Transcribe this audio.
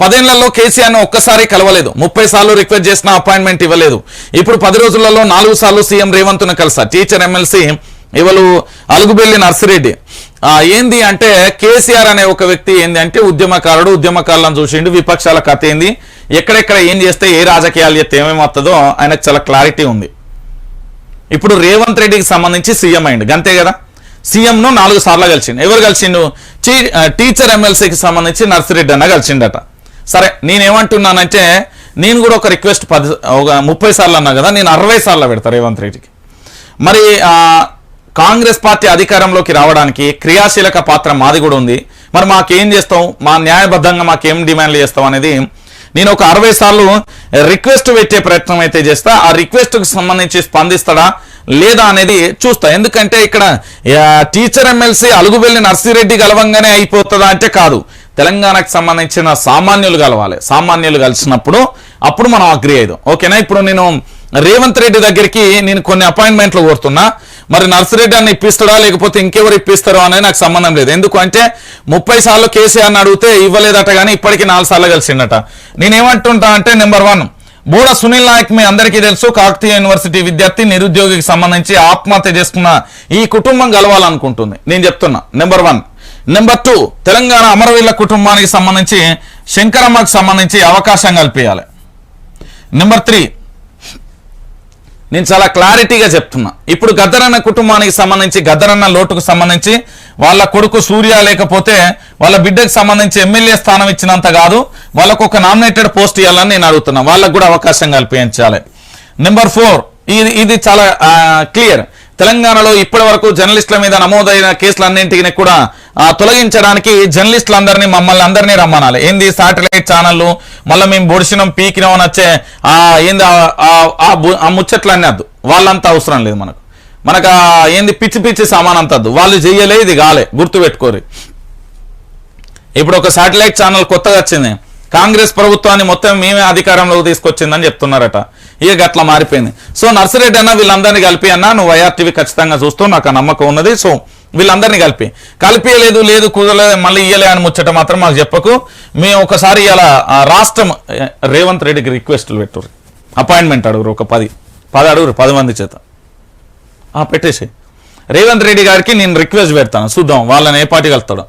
పదేళ్ళలో కేసీఆర్ను ఒక్కసారి కలవలేదు. ముప్పై సార్లు రిక్వెస్ట్ చేసిన అపాయింట్మెంట్ ఇవ్వలేదు. ఇప్పుడు పది రోజులలో నాలుగు సార్లు సీఎం రేవంత్ను కలిసారు టీచర్ ఎమ్మెల్సీ ఇవలు అలుగుబెల్లి నర్సిరెడ్డి. ఏంది అంటే కేసీఆర్ అనే ఒక వ్యక్తి ఏంది అంటే ఉద్యమకారుడు ఉద్యమకారులను చూసిండు విపక్షాల కథ ఏంది? ఎక్కడెక్కడ ఏం చేస్తే ఏ రాజకీయాలు చేస్తే ఏమేమి వస్తుందో ఆయనకు చాలా క్లారిటీ ఉంది. ఇప్పుడు రేవంత్ రెడ్డికి సంబంధించి సీఎం అయింది అంతే కదా? సీఎం ను నాలుగు సార్లు కలిసిండు. ఎవరు కలిసిండు? టీచర్ ఎమ్మెల్సీకి సంబంధించి నర్సిరెడ్డి అన్న కలిసిండట. సరే నేనేమంటున్నానంటే నేను కూడా ఒక రిక్వెస్ట్ పది ఒక ముప్పై సార్లు అన్నా కదా నేను అరవై సార్లు పెడతా రేవంత్ రెడ్డికి. మరి కాంగ్రెస్ పార్టీ అధికారంలోకి రావడానికి క్రియాశీలక పాత్ర మాది కూడా ఉంది. మరి మాకేం చేస్తాం? మా న్యాయబద్ధంగా మాకేం డిమాండ్లు చేస్తాం అనేది నేను ఒక అరవై సార్లు రిక్వెస్ట్ పెట్టే ప్రయత్నం అయితే చేస్తా. ఆ రిక్వెస్ట్కు సంబంధించి స్పందిస్తాడా? లేదా అనేది చూస్తా. ఎందుకంటే ఇక్కడ టీచర్ ఎమ్మెల్సీ అలుగుబెల్లి నర్సిరెడ్డి గలవంగానే అయిపోతుందా అంటే కాదు. తెలంగాణకు సంబంధించిన సామాన్యులు కలవాలి సామాన్యులు కలిసినప్పుడు అప్పుడు మనం అగ్రి అయిదాం. ఓకేనా? ఇప్పుడు నేను రేవంత్ రెడ్డి దగ్గరికి నేను కొన్ని అపాయింట్మెంట్లు కోరుతున్నా. మరి నర్సిరెడ్డి అని ఇప్పిస్తాడా? లేకపోతే ఇంకెవరు ఇప్పిస్తారో అనేది నాకు సంబంధం లేదు. ఎందుకు అంటే ముప్పై సార్లు కేసీఆర్ని అడిగితే ఇవ్వలేదట కానీ ఇప్పటికి నాలుగు సార్లు కలిసిండట నేనేమంటుంటా అంటే నెంబర్ వన్ బూడ సునీల్ నాయక్ మీ అందరికీ తెలుసు. కాకతీయ యూనివర్సిటీ విద్యార్థి నిరుద్యోగికి సంబంధించి ఆత్మహత్య చేసుకున్న ఈ కుటుంబం గెలవాలనుకుంటుంది. నేను చెప్తున్నా. Number one number two Telangana అమరవీళ్ళ కుటుంబానికి సంబంధించి శంకరమ్మకు సంబంధించి అవకాశం కల్పించాలి. నెంబర్ త్రీ నేను చాలా క్లారిటీగా చెప్తున్నా. ఇప్పుడు గద్దరన్న కుటుంబానికి సంబంధించి గద్దరన్న లోటుకు సంబంధించి వాళ్ళ కొడుకు సూర్య లేకపోతే వాళ్ళ బిడ్డకు సంబంధించి ఎమ్మెల్యే స్థానం ఇచ్చినంత కాదు వాళ్ళకు ఒక నామినేటెడ్ పోస్ట్ ఇవ్వాలని నేను అడుగుతున్నా. వాళ్ళకు కూడా అవకాశం కల్పించాలి. నెంబర్ ఫోర్ ఇది ఇది చాలా క్లియర్ తెలంగాణలో ఇప్పటి వరకు జర్నలిస్టుల మీద నమోదైన కేసులన్నింటినీ కూడా తొలగించడానికి జర్నలిస్టులందరినీ మమ్మల్ని అందరినీ రమ్మనాలి. ఏంది శాటిలైట్ ఛానళ్ళు? మళ్ళీ మేము బొడిసినాం పీకినాం అని వచ్చే ఏంది ఆ- ఆ- ఆ వద్దు. వాళ్ళంతా అవసరం లేదు మనకు. మనకు ఏంది పిచ్చి పిచ్చి సామాన్ వాళ్ళు చెయ్యలే ఇది కాలే. గుర్తుపెట్టుకోరు. ఇప్పుడు ఒక శాటిలైట్ ఛానల్ కొత్తగా వచ్చింది. కాంగ్రెస్ ప్రభుత్వాన్ని మొత్తం మేమే అధికారంలోకి తీసుకొచ్చిందని చెప్తున్నారట. ఇక గట్లా మారిపోయింది. సో నర్సిరెడ్డి అన్న వీళ్ళందరినీ కలిపి అన్న నువ్వు వైఆర్టీవీ ఖచ్చితంగా చూస్తూ నాకు నమ్మకం ఉన్నది సో వీళ్ళందరినీ కలిపి. కలిపియలేదు లేదు కుదరలేదు మళ్ళీ ఇయ్యలే అని ముచ్చట మాత్రం మాకు చెప్పకు. మేము ఒకసారి ఇలా రాష్ట్రం రేవంత్ రెడ్డికి రిక్వెస్ట్లు పెట్టుర్రు. అపాయింట్మెంట్ అడుగురు ఒక పది. పది అడుగురు పది మంది చేత. పెట్టేసి రేవంత్ రెడ్డి గారికి నేను రిక్వెస్ట్ పెడతాను. చూద్దాం వాళ్ళని ఏ పార్టీ కలుస్తాడో